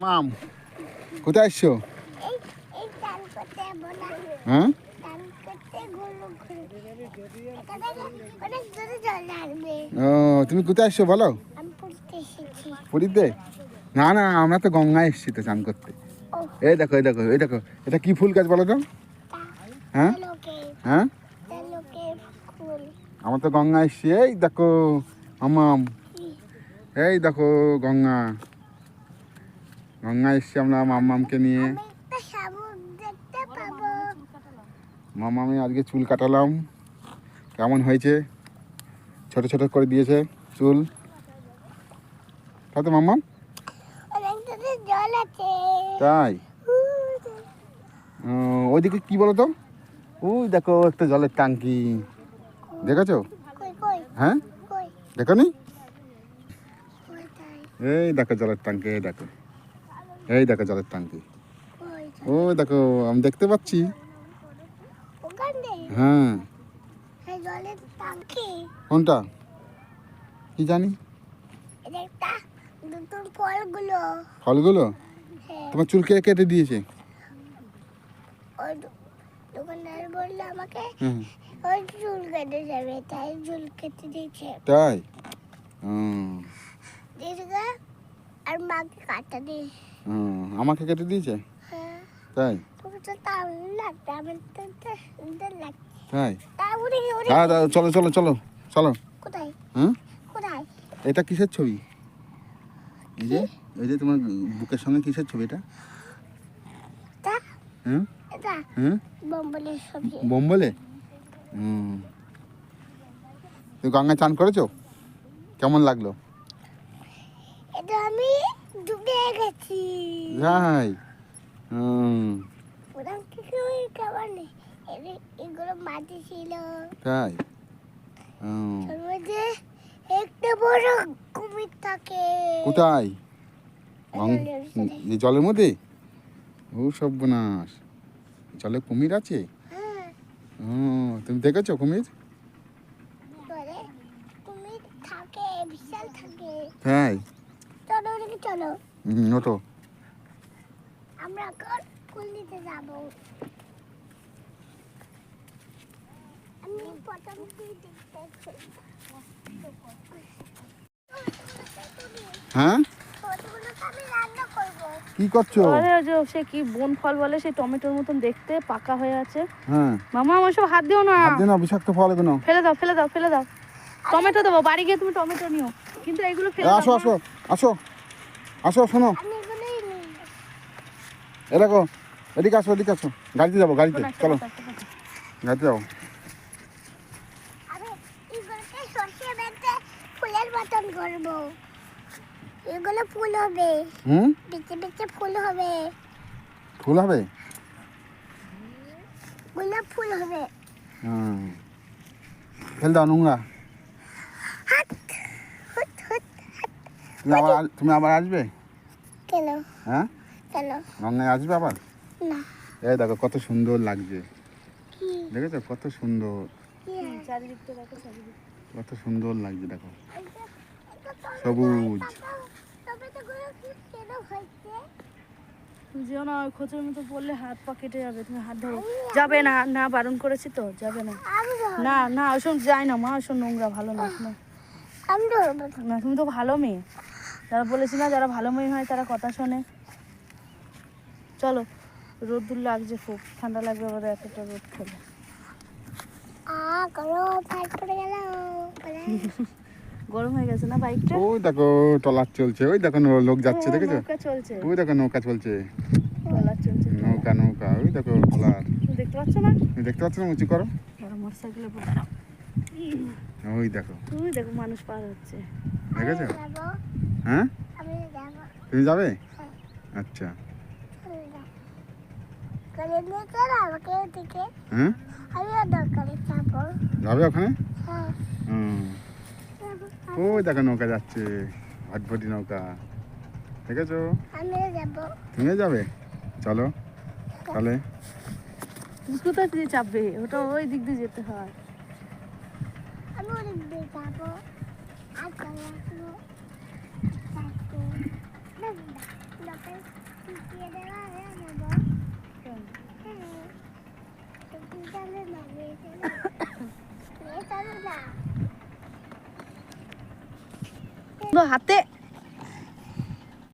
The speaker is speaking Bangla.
মাম। কোথায় বলা হ্যাঁ? ও তুমি কোথায় এসছো বলো? পুরীতে না না আমরা তো গঙ্গায় এসছি তো চান করতে। এই দেখো এই দেখো এই দেখো। এটা কি ফুল গাছ বলো তো? হ্যাঁ? হ্যাঁ? আমরা তো গঙ্গা এসছি। এই দেখো মামাম এই দেখো গঙ্গা। গঙ্গা এসছি আমরা মামামকে নিয়ে। মামামি আজকে চুল কাটালাম। কেমন হয়েছে? ছোট ছোট করে দিয়েছে চুল। তাই তো মাম্মাম? অনেক দূরে জল আছে। তাই? ওইদিকে কি বলো তো ওই দেখো একটা জলের ট্যাঙ্কি। দেখেছ? হ্যাঁ? দেখো নি এই দেখো জলের ট্যাঙ্কি দেখো। এই দেখো জলের ট্যাঙ্কি। কই ও দেখো আমি দেখতে পাচ্ছি। হ্যাঁ। কোনটা? কি জানি? ফলগুলো? ফলগুলো তোমার চুল কে কেটে দিয়েছে? ওই দো- দোকানদার বলল আমাকে ওই চুল কেটে যাবে তাই? চুল কেটে দিয়েছে তাই হুম আর মাকে কাটা হুম, আমাকে কেটে দিয়েছে? হ্যাঁ। তাই? তাই? হ্যাঁ চলো চলো চলো চলো। কোথায়? হ্যাঁ কোথায়? এটা কিসের ছবি? এই যে এই যে তোমার বুকের সঙ্গে কিসের ছবি এটা? তা হ্যাঁ হ্যাঁ বম্বলের সবজি বোম বলে হুম। তুমি গঙ্গায় চান করেছ? কেমন লাগল? এটা আমি ডুবে গেছি। তাই হুম। ওরকম কিছু খাবার নেই। এগুলো মাটি ছিল। তাই? হুম। একটা বড় কুমির থাকে। কোথায়? জলের মধ্যে। ও সর্বনাশ। জলে কুমির আছে? হ্যাঁ। তুমি দেখেছ কুমির? কুমির থাকে বিশাল থাকে। তাই? চলো। হুম আমরা এখন যাব? আমি প্রথম দেখতে হ্যাঁ? কি করছ? আরে ওই যে সে কি বন ফল বলে সেই টমেটোর মতন দেখতে পাকা হয়ে আছে। হ্যাঁ। মামা আমার সব হাত দিও না। হাত দিয়ে না বিষাক্ত ফল এগুলো ফেলে দাও ফেলে দাও ফেলে দাও। টমেটো দেবো বাড়ি গিয়ে তুমি টমেটো নিও। কিন্তু এগুলো ফেলে দাও আসো আসো আসো। আসো শোনো। এ দেখো এদিকে আসো এদিকে আসো। গাড়িতে যাব গাড়িতে। চলো। গাড়িতে যাব। এগুলো ফুল হবে। হুম? বেঁচে বেঁচে ফুল হবে। ফুল হবে? গোলাপ ফুল হবে। হুম। ফেল দাও নোংরা। তুমি আবার তুমি আবার আসবে? কেন? হ্যাঁ? কেন? গঙ্গায় আসবে আবার? না। এই দেখো কত সুন্দর লাগছে। কি? দেখেছ? কত সুন্দর। কত সুন্দর লাগছে দেখো। তো সবুজ যেও না ওই খোঁচের মতো পড়লে হাত পা কেটে যাবে তুমি হাত ধরো যাবে না না বারণ করেছি তো যাবে না। না না ওসব যায় না মা ওসব নোংরা ভালো না না। আমি ধরবো না তুমি তো ভালো মেয়ে। যারা বলেছি না যারা ভালো মেয়ে হয় তারা কথা শোনে। চলো রোদ্দুর লাগছে খুব ঠান্ডা লাগবে আবার এতটা রোদ খেলে। গরম হয়ে গেছে না বাইকটা? ওই দেখো টলার চলছে ওই দেখো লোক যাচ্ছে দেখেছ? চলছে। ওই দেখো নৌকা চলছে। নৌকা নৌকা ওই দেখো টলার দেখতে পাচ্ছ না? দেখতে পাচ্ছ না উঁচু করো। ওই দেখো। তুমি দেখো মানুষ পার হচ্ছে। দেখেছ? হ্যাঁ? আমি তুমি যাবে? আচ্ছা। হ্যাঁ দরকারে যাব। ওখানে? হ্যাঁ। হুম। ওই দেখো নৌকা যাচ্ছে ভটভটি নৌকা। দেখেছ? আমিও যাব। তুমিও যাবে? চলো তাহলে। তুমি কোথা দিয়ে চাপবে ওটা ওই দিক দিয়ে যেতে হয়। আমি যাব। আর চলে আসব যাব।